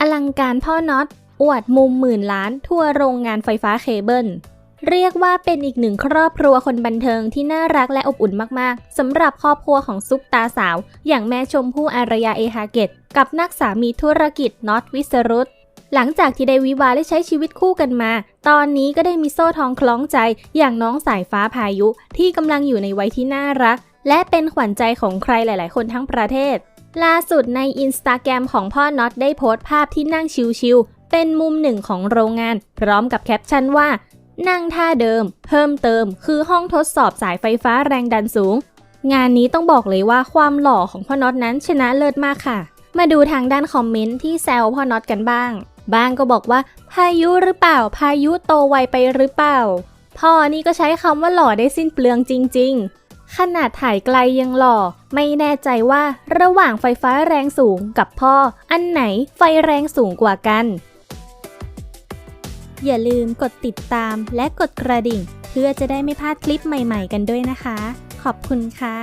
อลังการพ่อน็อต อวดมุมหมื่นล้านทั่วโรงงานไฟฟ้าเคเบิล เรียกว่าเป็นอีกหนึ่งครอบครัวคนบันเทิงที่น่ารักและอบอุ่นมากๆสำหรับครอบครัวของซุปตาสาว อย่างแม่ชมพู่อารยาเอฮาเกต กับนักสามีธุรกิจน็อตวิสรุตหลังจากที่ได้วิวาและใช้ชีวิตคู่กันมา ตอนนี้ก็ได้มีโซ่ทองคล้องใจอย่างน้องสายฟ้าพายุที่กำลังอยู่ในวัยที่น่ารัก และเป็นขวัญใจของใครหลาย ๆ คนทั้งประเทศ ล่าสุดในอินสตาแกรมของพ่อน็อตได้โพสต์ภาพที่นั่งชิวๆ เป็นมุมหนึ่งของโรงงาน พร้อมกับแคปชั่นว่า นั่งท่าเดิม เพิ่มเติม คือห้องทดสอบสายไฟฟ้าแรงดันสูง งานนี้ต้องบอกเลยว่าความหล่อของพ่อน็อตนั้นชนะเลิศมากค่ะ มาดูทางด้านคอมเมนต์ที่แซวพ่อน็อตกันบ้าง บ้างก็บอกว่า พายุหรือเปล่า พายุโตไวไปหรือเปล่า พ่อนี่ก็ใช้คำว่าหล่อได้สิ้นเปลืองจริง ๆ ขนาดถ่ายไกลยังหล่อ ไม่แน่ใจว่าระหว่างไฟฟ้าแรงสูงกับพ่อ อันไหนไฟแรงสูงกว่ากัน อย่าลืมกดติดตามและกดกระดิ่ง เพื่อจะได้ไม่พลาดคลิปใหม่ๆกันด้วยนะคะ ขอบคุณค่ะ